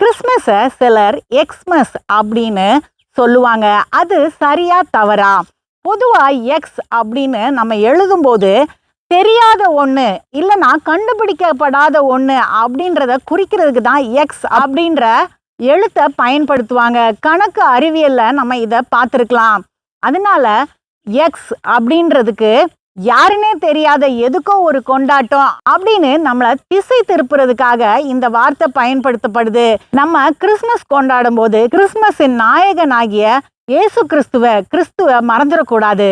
கிறிஸ்மஸை சிலர் எக்ஸ்மஸ் அப்படின்னு சொல்லுவாங்க. அது சரியா தவறா? பொதுவாக எக்ஸ் அப்படின்னு நம்ம எழுதும்போது தெரியாத ஒன்று இல்லைன்னா கண்டுபிடிக்கப்படாத ஒன்று அப்படின்றத குறிக்கிறதுக்கு தான் எக்ஸ் அப்படின்ற எழுத்தை பயன்படுத்துவாங்க. கணக்கு அறிவியலில் நம்ம இதை பார்த்துருக்கலாம். அதனால எக்ஸ் அப்படின்றதுக்கு யாருன்னே தெரியாத எதுக்கோ ஒரு கொண்டாட்டம் அப்படின்னு நம்மளை திசை திருப்புறதுக்காக இந்த வார்த்தை பயன்படுத்தப்படுது. நம்ம கிறிஸ்மஸ் கொண்டாடும் போது கிறிஸ்மஸின் நாயகனாகிய இயேசு கிறிஸ்துவ கிறிஸ்துவ மறந்துடக்கூடாது.